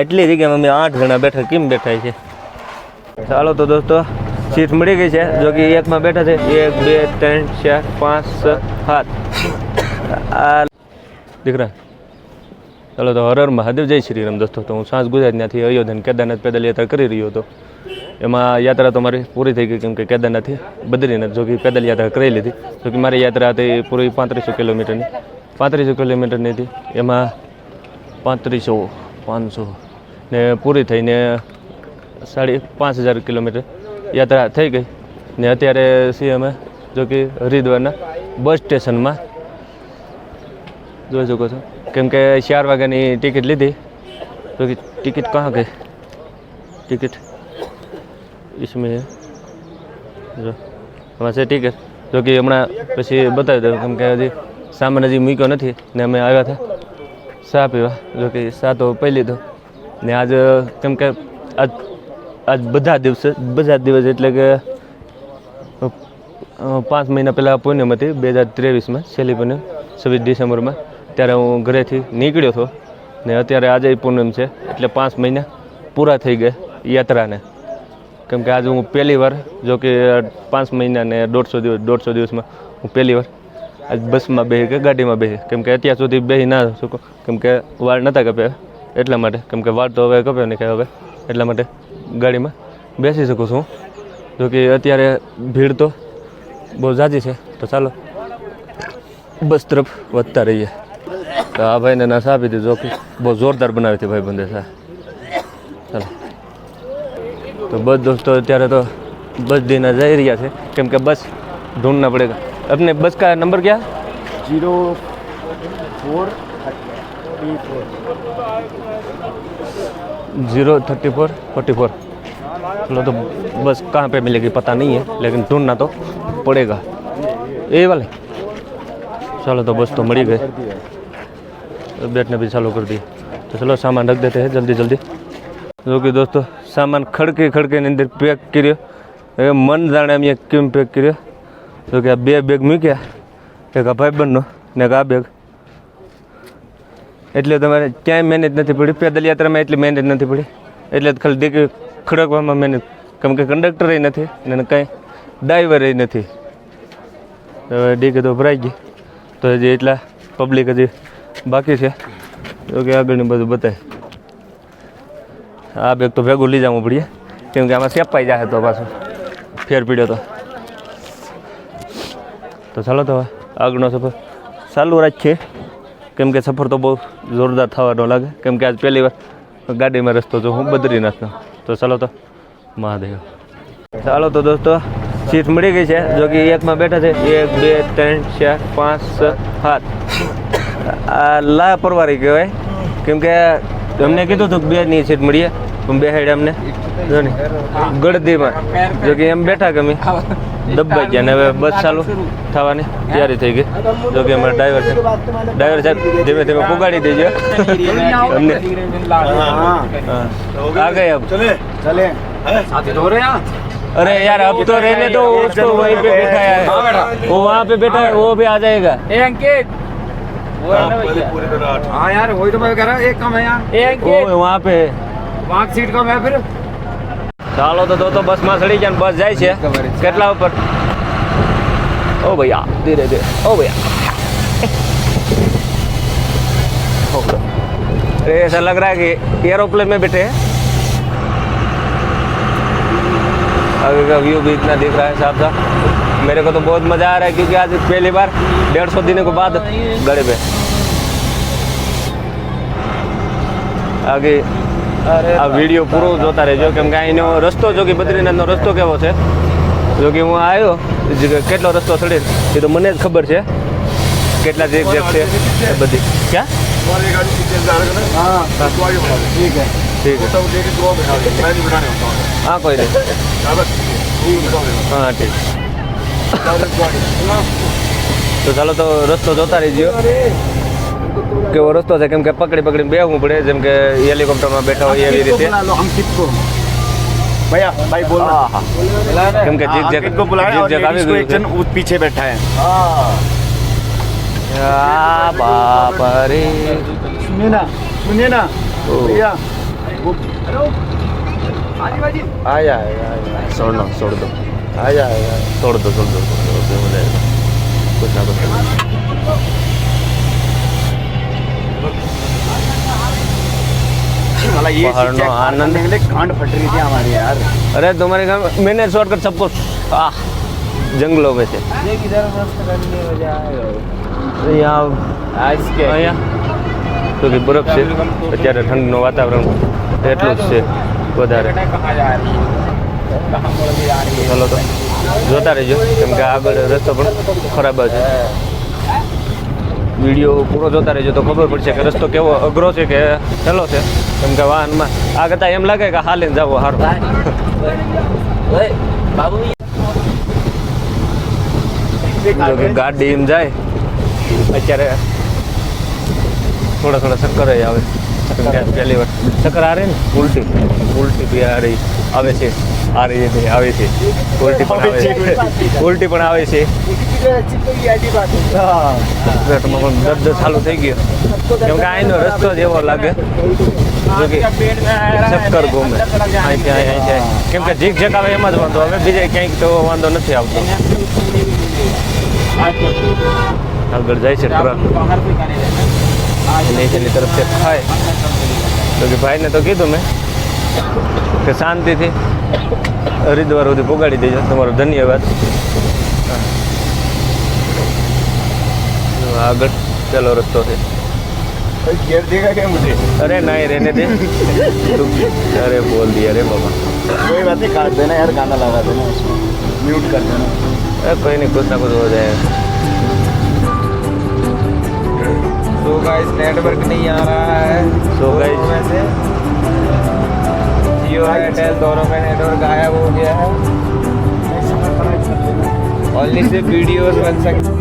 એટલી જગ્યા અમે આઠ જણા બેઠા, કેમ બેઠા છે? ચાલો તો દોસ્તો, સીટ મળી ગઈ છે. જો કે એકમાં બેઠા છે. એક, બે, ત્રણ, ચાર, પાંચ સાત. આ દીકરા ચાલો તો હરર હર મહાદેવ, જય શ્રી રામ. દોસ્તો, તો હું સાંજ ગુજરાતમાંથી ત્યાંથી અયોધ્યા કેદારનાથ પેદલ યાત્રા કરી રહ્યો હતો. એમાં યાત્રા તો મારી પૂરી થઈ ગઈ, કેમ કે કેદારનાથથી બદ્રીનાથ જો કે પેદલ યાત્રા કરી લીધી. જો કે મારી યાત્રા હતી પૂરી પાંત્રીસો કિલોમીટરની. પાંત્રીસો કિલોમીટરની હતી એમાં પાંત્રીસો, પાંચસો ને પૂરી થઈને સાડી પાંચ હજાર કિલોમીટર યાત્રા થઈ ગઈ. ને અત્યારે છીએ અમે જો કે હરિદ્વારના બસ સ્ટેશનમાં જોઈ શકો છો. કેમ કે ચાર વાગ્યાની ટિકિટ લીધી. તો ટિકિટ કહા ગઈ? ટિકિટ. ઈસમી. હમણાં છે ટિકિટ. જો કે હમણાં પછી બતાવી દઉં કેમ કે હજી સામાન હજી મૂક્યો નથી ને અમે આવ્યા હતા. સા પીવા. જો કે ચા તો પી લીધો. ને આજ, કેમ કે આજ આજ બધા દિવસે, બધા દિવસ એટલે કે પાંચ મહિના પહેલાં પૂનમ હતી, બે હજાર ત્રેવીસમાં, છેલ્લી પૂનમ છવ્વીસ ડિસેમ્બરમાં. ત્યારે હું ઘરેથી નીકળ્યો હતો ને અત્યારે આજે પૂનમ છે, એટલે પાંચ મહિના પૂરા થઈ ગયા યાત્રાને. કેમ કે આજે હું પહેલી વાર, જો કે પાંચ મહિના ને દોઢસો દિવસ, દોઢસો દિવસમાં હું પહેલી વાર આજ બસમાં બેસી કે ગાડીમાં બેસી કેમ કે અત્યાર સુધી બેસી ના શકું. કેમ કે વાળ નહોતા કપે એટલા માટે. કેમ કે વાળ તો હવે કપે નહીં કે હવે એટલા માટે ગાડીમાં બેસી શકું છું. જો કે અત્યારે ભીડ તો બહુ ઝાઝી છે. તો ચાલો, બસ તરફ વધતા રહીએ. તો આ ભાઈને ના આપી દીધો કે બહુ જોરદાર બનાવી હતી ભાઈ બંદે સા ચાલો તો બસ દોસ્તો અત્યારે તો બસ દેના જઈ રહ્યા છે કેમ કે બસ ढूंढना पड़ेगा अपने बस का नंबर क्या zero four three four zero thirty four forty four चलो तो बस कहाँ पे मिलेगी पता नहीं है लेकिन ढूंढना तो पड़ेगा ये वाले चलो तो बस तो मड़ी गए बैठने भी चालू कर दिए तो चलो सामान रख देते हैं जल्दी जल्दी जो कि दोस्तों सामान खड़के खड़के ની અંદર પેક કર્યો હવે મન જાણે અમે કેમ પેક કર્યો તો કે આ બે બેગ મૂક્યા એક આ ભાઈબંધનો ને એક આ બેગ એટલે તમારે ક્યાંય મહેનત નથી પડી પેદલ યાત્રામાં એટલી મહેનત નથી પડી એટલે જ ખાલી દીકરી ખડકવામાં મહેનત કેમ કે કંડક્ટરે નથી અને કાંઈ ડ્રાઈવરે નથી હવે ડીકે તો ભરાઈ ગઈ તો હજી એટલા પબ્લિક હજી બાકી છે. જો કે આગળની બધું બતાય. આ બેગ તો ભેગું લઈ જવું પડીએ. કેમ કે આમાં સેપાઈ જાય તો પાછું. ફેર પીડ્યો તો. તો ચાલો તો આગળનો સફર ચાલુ રાખીએ. કેમ કે સફર તો બહુ જોરદાર થવાનો લાગે. કેમ કે આજ પહેલી વાર ગાડીમાં રસ્તો જો હું બદ્રીનાથનો. તો ચાલો તો, મહાદેવ. ચાલો તો દોસ્તો, સીટ મળી ગઈ છે. જો કે એકમાં બેઠા છે. એક, બે, ત્રણ, ચાર, પાંચ, છ, સાત. આ લાપરવાહી કહેવાય કેમ કે અમને કીધું હતું કે બે ની સીટ મળીએ પણ બે સાઈડ અમને જો ને ગળદીમાં જો કે એમ બેઠા કે અમે દબાઈ ગયા ને હવે બસ ચાલુ થવાની તૈયારી થઈ ગઈ જો કે અમારા ડ્રાઈવર છે ડ્રાઈવર સાહેબ ધીમે ધીમે પુગાડી દેજો અમને हाँ हाँ, आ गए अब चले अरे यार अब तो रहने दो उसको वहीं पे बैठा है वो वहाँ पे बैठा है वो भी आ जाएगा ए अंकित वो है ना भैया हाँ यार वही तो मैं कह रहा एक कम है यहाँ ए वो अंकित वहाँ पे वहाँ की सीट कम है फिर ચાલો તો તો બસમાં ચડી ગયા ને બસ જાય છે કેટલા ઉપર ઓ ભૈયા ધીરે ધીરે ઓ ભૈયા अरे ऐसा लग रहा है कि एरोप्लेन में बैठे हैं आगे का व्यू भी इतना दिख रहा है साफ साफ मेरे को तो बहुत मज़ा आ रहा है क्योंकि आज पहली बार डेढ़ सौ दिनों के बाद गड़े पे આગે આ વિડીયો પૂરો જોતા રહેજો કેમ કે અહીંનો રસ્તો જો કે બદ્રીનાથનો રસ્તો કેવો છે જો કે હું આવ્યો જે કેટલો રસ્તો ચડે એ તો મને જ ખબર છે કેટલા જે છે એ બધી ક્યાં हाँ ठीक है ઠીક છે હા કોઈ નહીં હા ઠીક તો ચાલો તો રસ્તો જોતા રહીજો કેવો રસ્તો છે કેમ કે પકડી પકડીને બેહવું પડે જેમ કે હેલિકોપ્ટરમાં બેઠા હોય એવી રીતે बुला लो अंकित को भैया भाई बोल હા હા કેમ કે જીગ જેગ अंकित को बुलाया જીગ और જેગ આવી लेडीज को ગયું एक છે जन ऊट पीछे बैठा है આ બાપા રે सुनिए ना सुनिए ना ओ। भैया वो हाँ जी भाजी आ जाएगा आ जाएगा છોડ દો છોડ દો आ जाएगा छोड़ दो छोड़ दो छोड़ दो ओके हो जाएगा कुछ ना कुछ साला ये पहाड़ नो चीज़ आनंद। आनंद के लिए कांड फट रही थी हमारी यार अरे तुम्हारे घर में- मैंने शॉर्ट कर सबको आ जंगलों में से ये किधर मस्त करने हो जाएगा यहाँ आज के અહીંયા તો કે બરફ છે અત્યારે ઠંડનું વાતાવરણ એટલું જ છે વધારે ચલો તો. જોતા રહેજો. કેમ કે આગળ રસ્તો પણ ખરાબ છે. વીડિયો પૂરો જોતા રહેજો તો ખબર પડશે કે રસ્તો કેવો અઘરો છે કે ચલો છે. કેમ કે વાહનમાં આ કરતાં એમ લાગે કે હાલીને જવો હારો. ગાડી એમ જાય, અત્યારે થોડા થોડા ચક્કર આવે. પહેલી વાર. ચક્કર આ રહી ને? ઉલટી. ઉલટી બી આ રહી આવે છે. આ રહી આવે છે. ઉલટી પણ આવે છે. ઉલટી પણ આવે છે. પેટમાં પણ દર્દ ચાલુ થઈ ગયો. કેમ કે અહીંનો રસ્તો જ એવો લાગે. ચક્કર ગોમે. અહીંથી અહીં કેમ કે જીક જક આવે એમાં જ વાંધો. આવે બીજે ક્યાંક તો વાંધો નથી આવતો. આગળ જાય છે ટ્રક. નીચેની તરફથી છે ખાય. તો કે ભાઈને તો કીધું મેં. કે શાંતિથી હરિદ્વાર સુધી પોગાડી દેજો તમારો ધન્યવાદ જો આગળ ચાલો રસ્તો છે घेर देगा क्या मुझे અરે નહીં રહેને દે તું અરે બોલ दिया रे बाबा कोई बात नहीं काट देना यार गाना लगा देना उसमें म्यूट कर देना अरे कोई नहीं कुछ ना कुछ हो जाएगा तो गाइस नेटवर्क नहीं आ रहा है So guys- में से जियो एयरटेल दोनों में नेटवर्क गायब हो गया है ओनली सिर्फ वीडियोस बन सकते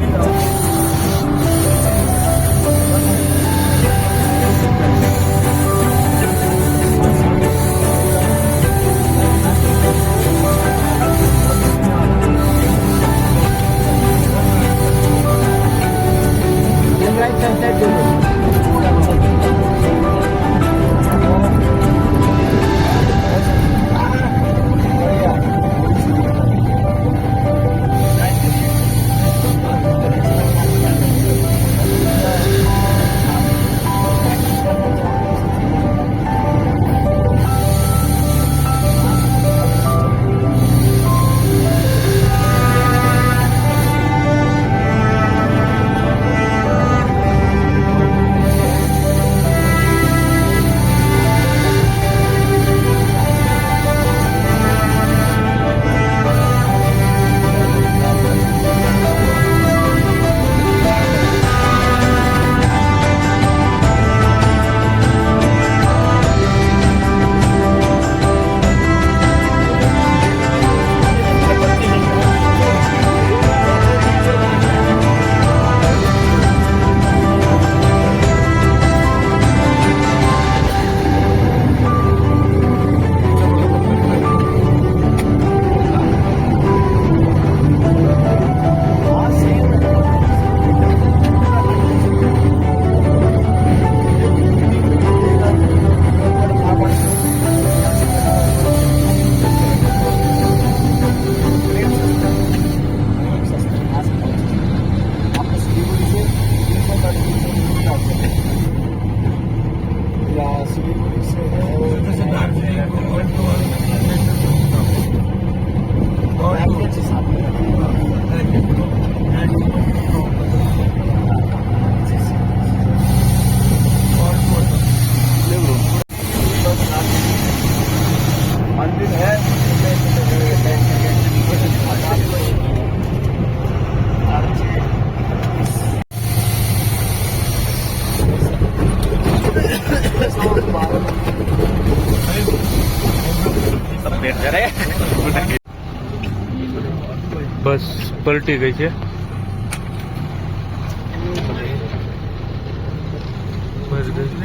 પલટી ગઈ છે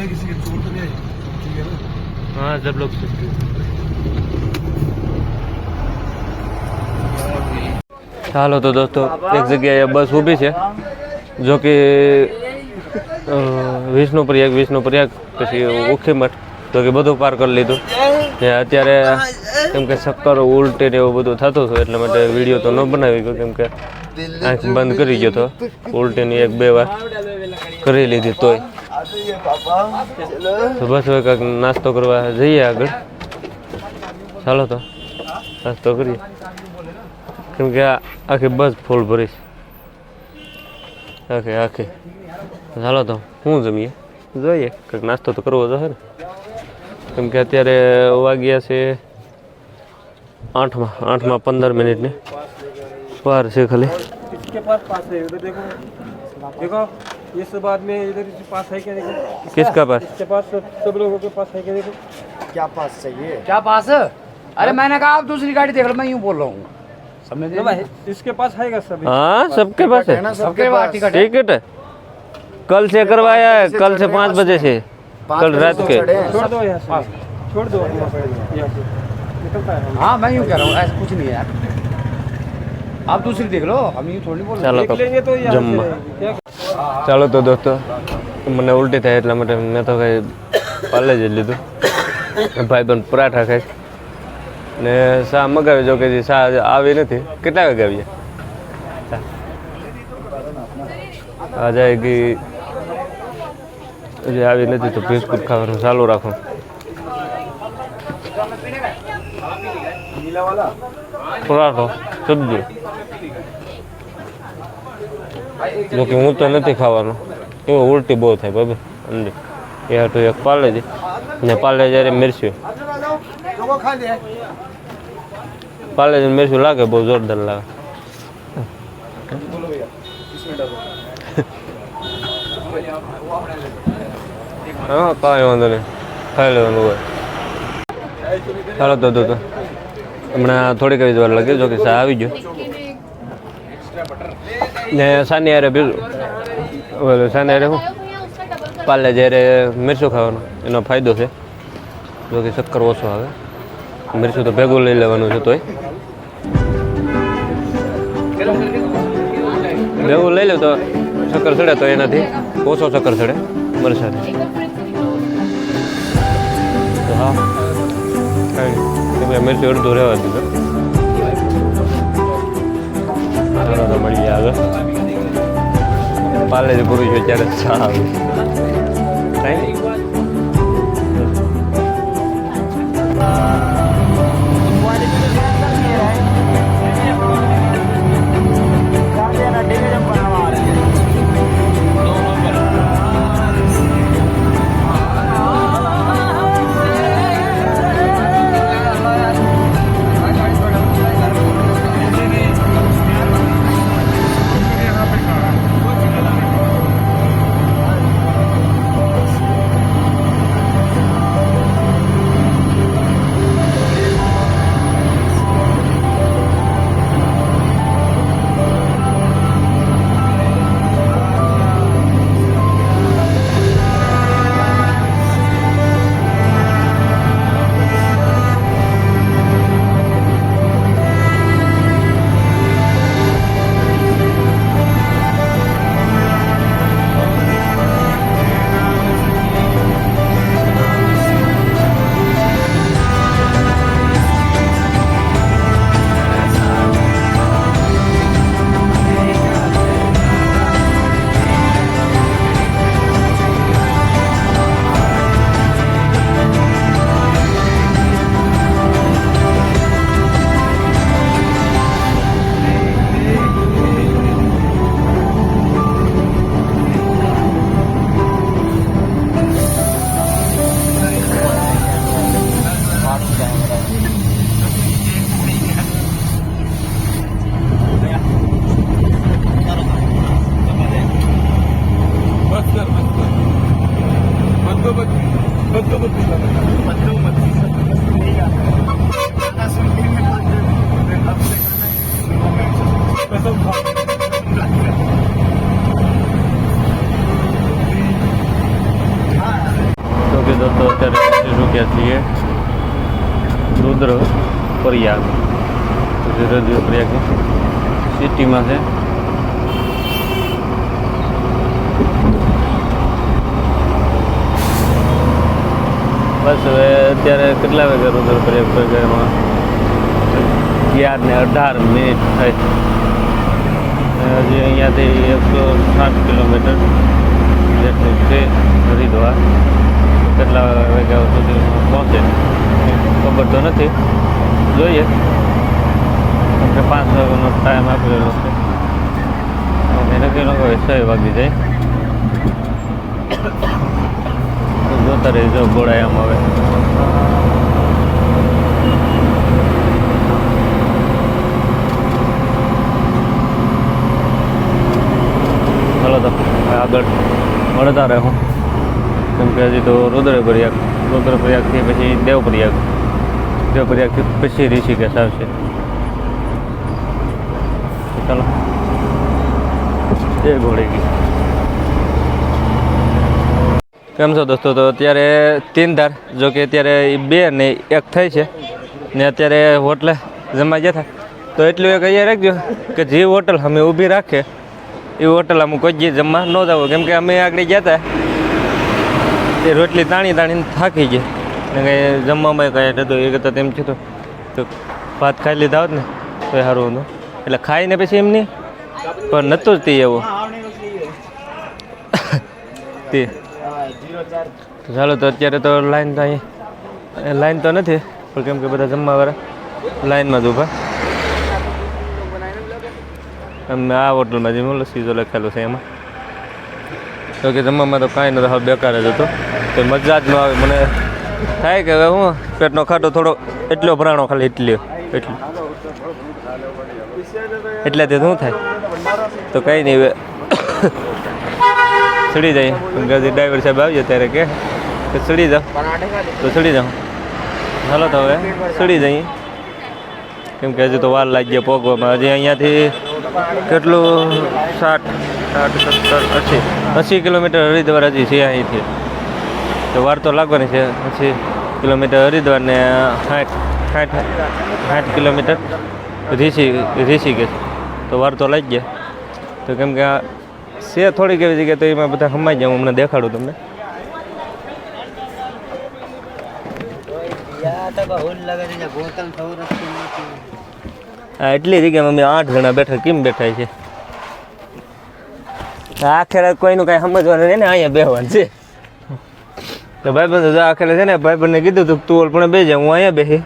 किसी की चोट तो नहीं आई ठीक है ना हाँ सब लोग ચાલો તો દોસ્તો એક જગ્યાએ બસ ઊભી છે જો કે અ, વિષ્ણુપ્રયાગ વિષ્ણુપ્રયાગ પછી ઉખીમઠ તો કે બધું પાર કરી લીધું ને અત્યારે કેમ કે ચક્કર ઉલટે ને એવું બધું થતું હતું, એટલે માટે વીડિયો તો ન બનાવી ગયો, કેમ કે આંખ બંધ કરી ગયો તો. ઉલટીની એક બે વાર કરી લીધી તોય. તો બસ હવે કાંઈક નાસ્તો કરવા જઈએ આગળ. ચાલો તો, નાસ્તો કરીએ. કેમ કે આખી બસ ફૂલ ભરીશ આખી આખી. ચાલો તો શું જમીએ? જોઈએ. કંઈક નાસ્તો તો કરવો જોઈએ ને? કેમ કે અત્યારે વાગ્યા છે આઠમાં આઠમાં પંદર મિનિટની વાર છે ખાલી इसके पास पास है उधर देखो देखो इस बाद में इधर इसके पास है क्या देखो કિસકા પાસ इसके पास सब, सब लोगों के पास है क्या देखो क्या पास चाहिए क्या पास अरे मैंने कहा आप दूसरी गाड़ी देख लो मैं यूं बोल रहा हूँ समझ ना भाई इसके पास है क्या सब हाँ सबके पास है है ना सबके पास टिकट है टिकट है कल से करवाया है कल से पाँच बजे से पाँच कल बजे रात से के चढ़े हैं। छोड़ दो यहाँ से छोड़ दो यहाँ से निकलता है हाँ मैं यूं कह रहा हूँ ऐसा कुछ नहीं है यार आप दूसरी देख लो हम यूं थोड़ी बोल रहे ચાલો देख તો लेंगे तो यहाँ જમવા से क्या ચાલો તો દોસ્તો મને ઉલટી થાય એટલા માટે મેં તો કંઈ પાલે જ લીધું ભાઈ બંધ પરાઠા ખાય ને શા મગાવી જો કે જે શા આવી નથી કેટલા વાગે આવી આજે ગઈ હજી આવી નથી તો બિસ્કુટ ખાવાનું ચાલુ રાખો. પરાઠો સબ્જી. જોકે હું તો નથી ખાવાનો. એવો ઉલટી બહુ થાય બાબા અંદર એ હાટું એક પાલેજી ને પાલે જ્યારે મિરસ્યું પાલેજી મિરસ્યું લાગે બહુ જોરદાર લાગે. હા, કાંઈ વાંધો નહીં. ખાઈ લેવાનું હોય. ચાલો તો તો. હમણાં થોડીક જ વાર લાગે જો કે સા આવી ગયો. ને સાની બીજું ઓલું સાની હારે શું? પાલે જ્યારે મિરચું ખાવાનું, એનો ફાયદો છે. જો કે શક્કર ઓછો આવે. મિરચું તો ભેગું લઈ લેવાનું છે તોય. ભેગું લઈ લે તો શક્કર ચડે તો એનાથી ઓછો શક્કર ચડે મરસાથી હા કાંઈ તમે મિરચું અડધું રહેવા દીધું ચાલો તો મળીએ આગળ પાલે જ પૂરું છે ત્યારે ચા આવે. કાંઈ દોસ્તો અત્યારે પચીસ રૂપિયા છીએ. રુદ્ર પ્રયાગ. રુદ્ર પ્રયાગ સિટીમાં છે. બસ હવે અત્યારે કેટલા વાગે રુદ્ર પ્રયાગ પ્રયાગમાં અગિયાર ને અઢાર મિનિટ થાય. હજી અહીંયાથી એકસો સાઠ કિલોમીટર. જેટલું છે હરિદ્વાર. કેટલા વાગ્યા સુધી પહોંચે ખબર તો નથી. જોઈએ. કે પાંચ વાગ્યાનો ટાઈમ આપેલો છે. અમે નક્કી લોકો છ વાગી જાય. જોતા રહેજો ગોળાયામ હવે. ચાલો તો, આગળ મળતા રહે. કેમ કે તો રુદ્રપ્રયાગ રુદ્રપ્રયાગથી પછી દેવપ્રયાગ. દેવપ્રયાગથી પછી ઋષિકેશ આવશે. ચાલો. એ ઘોડી ગઈ કેમ છો દોસ્તો? તો અત્યારે તીન ધાર, જો કે અત્યારે બે ને એક થઈ છે. ને અત્યારે હોટલે જમવા ગયા હતા તો એટલું એક અહીંયા રાખજો કે જે હોટલ અમે ઊભી રાખે, એ હોટલ અમુક કોઈ જમવા ન જવું કેમ કે અમે આગળ ગયા હતા એ રોટલી તાણી તાણીને થાકી ગયા ને કંઈ જમવામાં કાંઈ નહોતું એ કરતાં તેમ છે તો ભાત ખાઈ લીધા હોત ને, તો એ સારું હતું. એટલે ખાઈને પછી એમ નહીં, પણ નહોતું જ તે એવું. તે. ચાલો તો અત્યારે તો લાઈન તો અહીં લાઈન તો નથી, પણ કેમ કે બધા જમવાવાળા લાઈનમાં જ ઊભા. અમે આ હોટલમાં જે લસ્સી જો લખેલું છે એમાં. તો કે જમવામાં તો કાંઈ નથી હા બેકાર જ હતો. તો મજા જ ન આવે. મને થાય કે હવે હું પેટનો ખાટો થોડો એટલો ભરાણો ખાલી એટલી એટલું. એટલે તે શું થાય? તો કંઈ નહીં, હવે ચડી જાય. ગાડી ડ્રાઈવર સાહેબ આવ્યો ત્યારે કે ચડી જાઓ. તો ચડી જાઓ. ચાલો તો હવે ચડી જઈએ કેમ કે હજુ તો વાર લાગી ગયા પોગવામાં હજી અહીંયાથી કેટલું સાઠ સાઠ સત્તર અસી. અસી કિલોમીટર હરિદ્વાર હજી છે અહીંથી. તો વાર તો લાગવાની છે, અસી કિલોમીટર હરિદ્વાર ને સાઠ સાઠ સાઠ કિલોમીટર. ઋષિ, ઋષિકેશ. તો વાર તો લાગી ગયા. તો કેમ કે આ છે થોડીક એવી જગ્યાએ તો એમાં બધા હમાઈ જાય હું હમણાં દેખાડું તમને. એટલી જગ્યામાં અમે આઠ જણા બેઠા, કેમ બેઠા છે? આખરે કોઈનું કાંઈ સમજવાનું નહીં ને અહીંયા બેહવાનું છે. તો ભાઈબંધ આખરે છે ને ભાઈબંધને કીધું હતું તું પણ જાય હું અહીંયા બેસી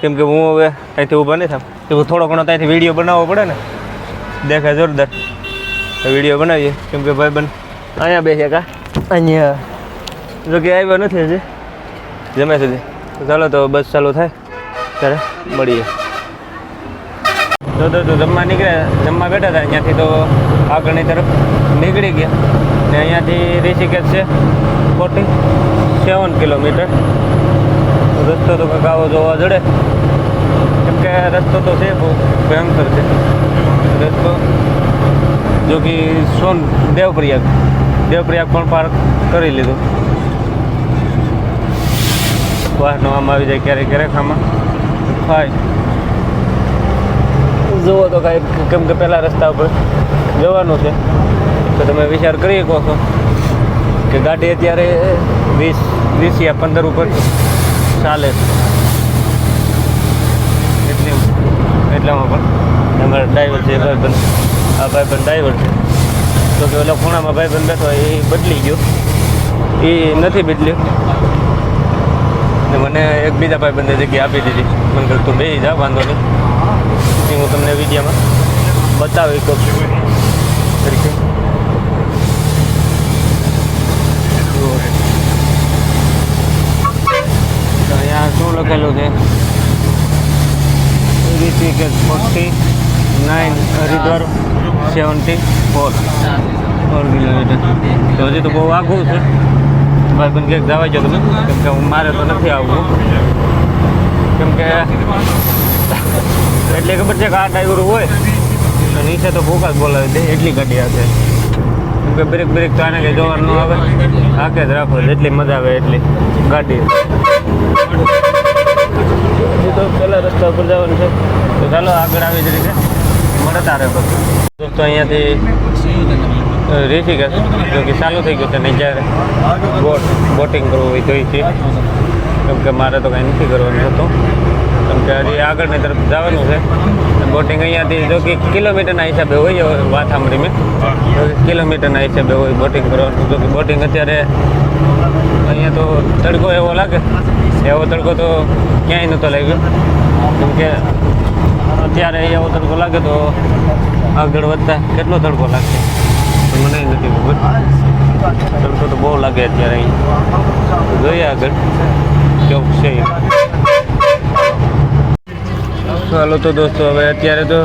કેમ કે હું હવે અહીંથી ઊભા નહીં થામ એવું થોડો ઘણો ત્યાંથી વીડિયો બનાવવો પડે ને. દેખાય જોરદાર. તો વીડિયો બનાવીએ. કેમ કે ભાઈબંધ અહીંયા બેસે કા? અહીંયા. જો કે આવ્યો નથી હજી. જમ્યા સુધી ચાલો તો બસ ચાલુ થાય. ત્યારે મળીએ. તો તો જમવા નીકળ્યા જમવા બેઠા હતા અહીંયાથી તો આગળની તરફ નીકળી ગયા. ને અહીંયાથી ઋષિકેશ છે ફોર્ટી સેવન કિલોમીટર. રસ્તો તો કંઈક જોવા જડે. કેમ કે રસ્તો તો છે બહુ ભયંકર છે. રસ્તો જો કે સોન દેવપ્રયાગ દેવપ્રયાગ પણ પાર્ક કરી લીધું. વાહનો આમ આવી જાય ક્યારેક ક્યારેક આમાં. થાય જુઓ તો કાંઈ કેમ કે પહેલાં રસ્તા ઉપર જવાનું છે. તો તમે વિચાર કરી શકો છો કે ગાડી અત્યારે વીસ વીસ યા પંદર ઉપર ચાલે છે. એટલે એટલામાં પણ અમારા ડ્રાઈવર છે, ભાઈબંધ. આ ભાઈબંધ ડ્રાઈવર છે. તો કે ઓલા ખૂણામાં ભાઈબંધ બેઠો એ બદલી ગયો. એ નથી બદલ્યો. ને મને એક બીજા ભાઈબંધે જગ્યા આપી દીધી. મને કહ્યું તું બે જા, વાંધો નહીં. એ હું તમને વિડીયોમાં બતાવી તો અહીંયા શું લખેલું છે? Rishikesh forty nine Haridwar seventy four four kilometre તો હજી તો બહુ આઘું છે. ભાઈ પણ ક્યાંક જવા જો તમે કેમ કે મારે તો નથી આવવું. કેમ કે એટલે ખબર છે કે આ ડ્રાઈવર હોય. તો નીચે તો ભૂકા જ બોલાવી દે એટલી ગાડી હશે કે બ્રેક બ્રેક તો આને કંઈ જોવાનું ન આવે. હાકે જ રાખો જેટલી મજા આવે એટલી. ગાડી. તો પેલા રસ્તા ઉપર જવાનું છે. તો ચાલો આગળ આવી જ રીતે. મળતા રહે દોસ્તો અહીંયાથી ઋષિકેશ. જો કે ચાલુ થઈ ગયું છે નહીં જ્યારે બોટ બોટિંગ કરવું હોય તો એ છે. કેમ કે મારે તો કાંઈ નથી કરવાનું હતું. કે હજી આગળની તરફ જવાનું છે. બોટિંગ અહીંયાથી જો કે કિલોમીટરના હિસાબે હોય વાત સાંભળી કિલોમીટરના હિસાબે હોય બોટિંગ કરવાનું. જો કે બોટિંગ અત્યારે અહીંયા તો તડકો એવો લાગે. એવો તડકો તો ક્યાંય નહોતો લાગ્યો. કેમ કે અત્યારે એવો તડકો લાગે તો આગળ વધતા કેટલો તડકો લાગશે? મને નથી ખબર. તડકો તો બહુ લાગે અત્યારે અહીં. જોઈએ આગળ. કેવું છે ચાલો તો દોસ્તો, હવે અત્યારે તો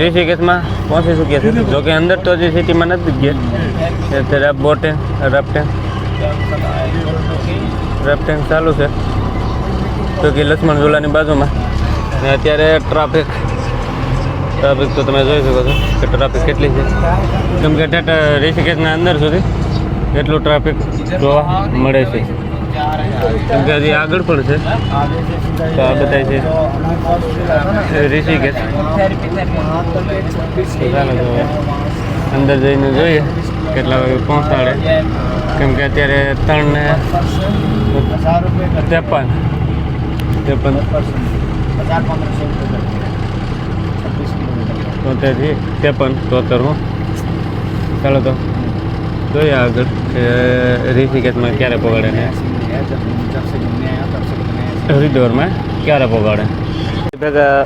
ઋષિકેશમાં પહોંચી ચૂક્યા છે. જો કે અંદર તો હજી સિટીમાં નથી ગયા. અત્યારે બોટે રાફ્ટિંગ રાફ્ટિંગ ચાલુ છે. તો કે લક્ષ્મણ ઝુલાની બાજુમાં. ને અત્યારે ટ્રાફિક ટ્રાફિક તો તમે જોઈ શકો છો કે ટ્રાફિક કેટલી છે. કેમ કે ઋષિકેશના અંદર સુધી એટલું ટ્રાફિક જોવા મળે છે. કેમ કે હજી આગળ પણ છે તો આ બધા છે ઋષિકેશ તો ચાલો તો અંદર જઈને જોઈએ કેટલા વાગે પહોંચાડે કેમ કે અત્યારે ત્રણ ને ત્રેપન ત્રેપન તોતેરથી ત્રેપન તોતેર હું ચાલો તો જોઈએ આગળ કે ઋષિકેશમાં ક્યારે પગાડે ને હરિદ્વારમાં ક્યારે પહોંચાડે ભેગા,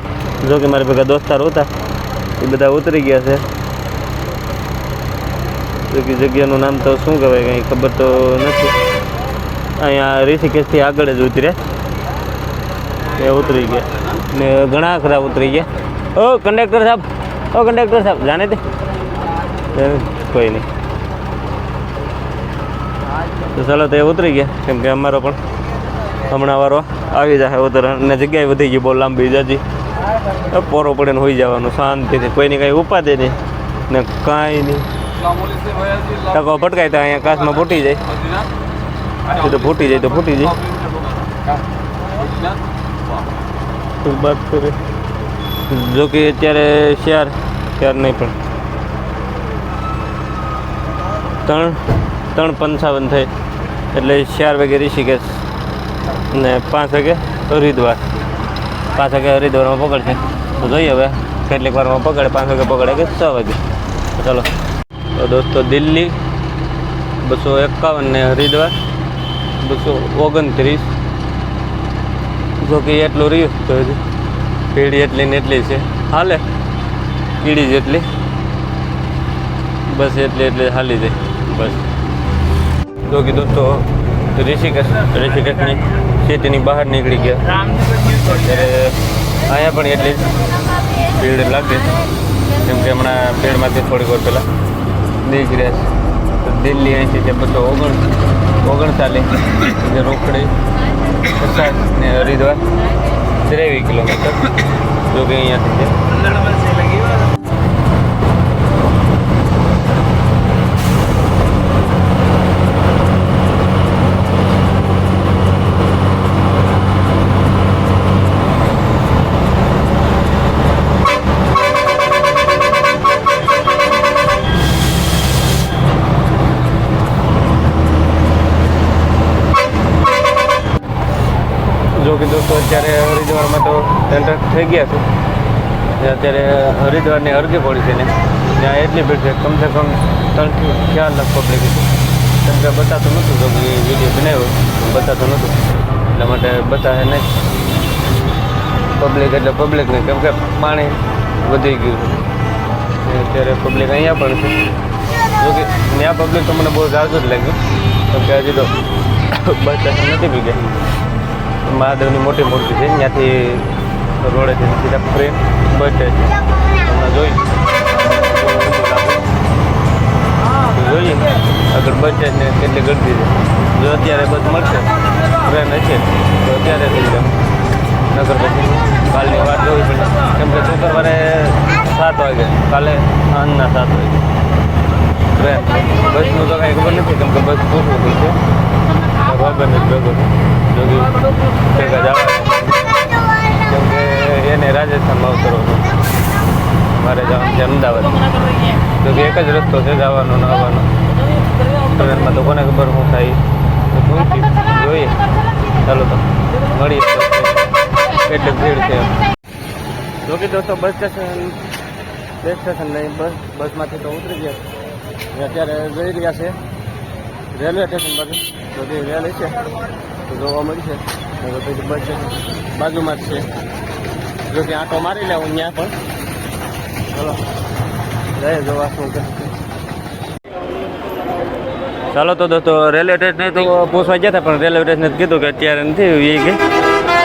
જો કે મારા ભેગા દોસ્તારો હતા, એ બધા ઉતરી ગયા છે. જો કે જગ્યાનું નામ તો શું કહેવાય, કંઈ ખબર તો નથી. અહીંયા ઋષિકેશથી આગળ જ ઉતરે. એ ઉતરી ગયા. ને ઘણા ખરા ઉતરી ગયા. ઓ કંડક્ટર સાહેબ. ઓ કંડક્ટર સાહેબ જાણે તે? કોઈ નહીં. તો ચાલો તો એ ઉતરી ગયા. કેમ કે અમારો પણ હમણાં વારો આવી જાય ઉતર. અને જગ્યાએ વધી ગઈ બહુ લાંબી જાજી. પોરો પડે ને હોઈ જવાનું શાંતિથી. કોઈની કાંઈ ઉપાદે નહીં. ને કાંઈ નહીં. ટકો ભટકાય તો અહીંયા કાચમાં ફૂટી જાય. એ તો ફૂટી જાય, તો ફૂટી જાય. વાત કરે? જો કે અત્યારે ચાર ચાર નહીં પણ. ત્રણ ત્રણ પંચાવન થઈ. એટલે ચાર વાગે ઋષિકેશ ને પાંચ વાગે હરિદ્વાર. પાંચ વાગે હરિદ્વારમાં પકડશે. તો જોઈએ હવે, કેટલીક વારમાં પકડે, પાંચ વાગે પકડે કે છ વાગે. ચાલો. તો દોસ્તો, દિલ્હી બસો એકાવન ને હરિદ્વાર બસો ઓગણત્રીસ. જો કે એટલું રહ્યું તો પીળી એટલી ને એટલી છે. હાલે. પીળી જેટલી. બસ એટલી એટલી હાલી જાય. બસ. જો કે દોસ્તો ઋષિકેશ, ઋષિકેશની સિટીની બહાર નીકળી ગયા. અત્યારે અહીંયા પણ એટલી ભીડ લાગે કેમ કે હમણાં ભીડમાંથી થોડીક વાર પહેલાં નીકળ્યા છે. તો દિલ્હી અહીંથી છે બધો ઓગણ, ઓગણચાલીસ જે રોકડી, પચાસ ને હરિદ્વાર, ત્રેવીસ કિલોમીટર, જો કે અહીંયાથી છે. કે અત્યારે હરિદ્વારમાં તો એન્ટર થઈ ગયા છે. અત્યારે હરિદ્વારની અરજી પડી છે ને. ત્યાં એટલી ભીડ છે, કમસે કમ ત્રણથી ચાર લાખ પબ્લિક હતી કે બતાતું નહોતું તો વીડિયો બનાવ્યો બતાતું નહોતું. એટલા માટે બતાવે નહીં. પબ્લિક એટલે પબ્લિક નહીં. કેમ કે પાણી વધી ગયું અત્યારે પબ્લિક અહીંયા પણ છે. જો કે ત્યાં પબ્લિક તો મને બહુ ઝાઝું જ લાગ્યું. કેમ કે હજી તો બસ નથી બી ગયા મહાદેવની મોટી મૂર્તિ છે. ત્યાંથી રોડેથી સીધા ફ્રેમ બસ છે. હમણાં જોઈ. જોઈએ આગળ સ્ટેશન ને કેટલી ગળદી છે. જો અત્યારે બસ મળશે. ટ્રેન હશે. તો અત્યારે થઈ જાય. નગર પછી કાલની વાત જોવી પડે. કેમ કે શુક્રવારે સાત વાગે. કાલે સાંજના સાત વાગે. ટ્રેન. બસનું તો કાંઈ ખબર નથી. કેમ કે બસ થઈ છે બાબાને જ ભેગો. છું ભેગા જવાનું કે એને રાજસ્થાનમાં ઉતરો મારે જવાનું છે અમદાવાદ તો કે એક જ રસ્તો છે જવાનો ને આવવાનો ટ્રેનમાં તો કોને ખબર શું થાય જોઈએ ચાલો તો મળીએ એટલે ભીડ છે જો કે દોસ્તો, બસ સ્ટેશન બસ સ્ટેશન નહીં બસ, બસમાંથી તો ઉતરી ગયા અત્યારે જઈ રહ્યા છે રેલવે સ્ટેશન બાજુ જે રેલ છે તો જોવા મળશે પછી બસ બાજુમાં જ છે. જો કે આંટો મારી લેવું ત્યાં પણ. ચલો રહે જોવા શું કે ચાલો તો દોસ્તો, રેલવે સ્ટેશને તો પૂછવા ગયા હતા, પણ રેલવે સ્ટેશને કીધું કે અત્યારે નથી એ ગઈ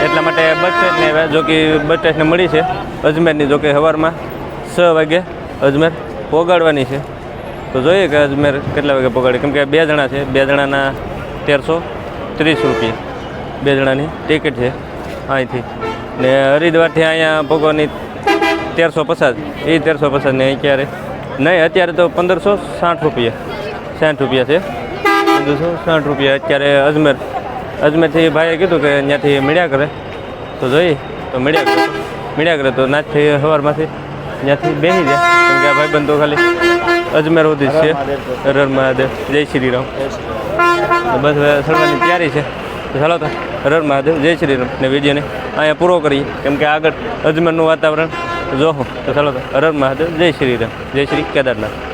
એટલા માટે બસ સ્ટેશને આવ્યા, જો કે બસ સ્ટેશને મળી છે, અજમેરની, જો કે સવારમાં છ વાગે અજમેર પોગાડવાની છે. તો જોઈએ કે અજમેર કેટલા વાગે પોગાડે? કેમ કે બે જણા છે, બે જણાના તેરસો ત્રીસ રૂપિયા. બે જણાની ટિકિટ છે. અહીંથી. ને હરિદ્વારથી અહીંયા ભોગવાની તેરસો પચાસ એ તેરસો પચાસ ને અત્યારે નહીં, અત્યારે તો પંદરસો સાઠ રૂપિયા. સાઠ રૂપિયા છે. પંદરસો સાઠ રૂપિયા. અત્યારે અજમેર. અજમેરથી ભાઈએ કીધું કે ત્યાંથી મળ્યા કરે. તો જોઈએ તો મળ્યા કરે. મળ્યા કરે તો નાચથી સવારમાંથી ત્યાંથી બેસી જાય. કેમ કે આ ભાઈબંધ ખાલી અજમેર સુધી છે. હર મહાદેવ. જય શ્રી રામ. બસ હવે સડવાની તૈયારી છે. ચાલો તો હર મહાદેવ, જય શ્રી રામ. ને વિડીયોને અહીંયા પૂરો કરીએ, કેમ કે આગળ અજમેરનું વાતાવરણ. જો તો ચાલો તો હર મહાદેવ, જય શ્રી રામ. જય શ્રી કેદારનાથ.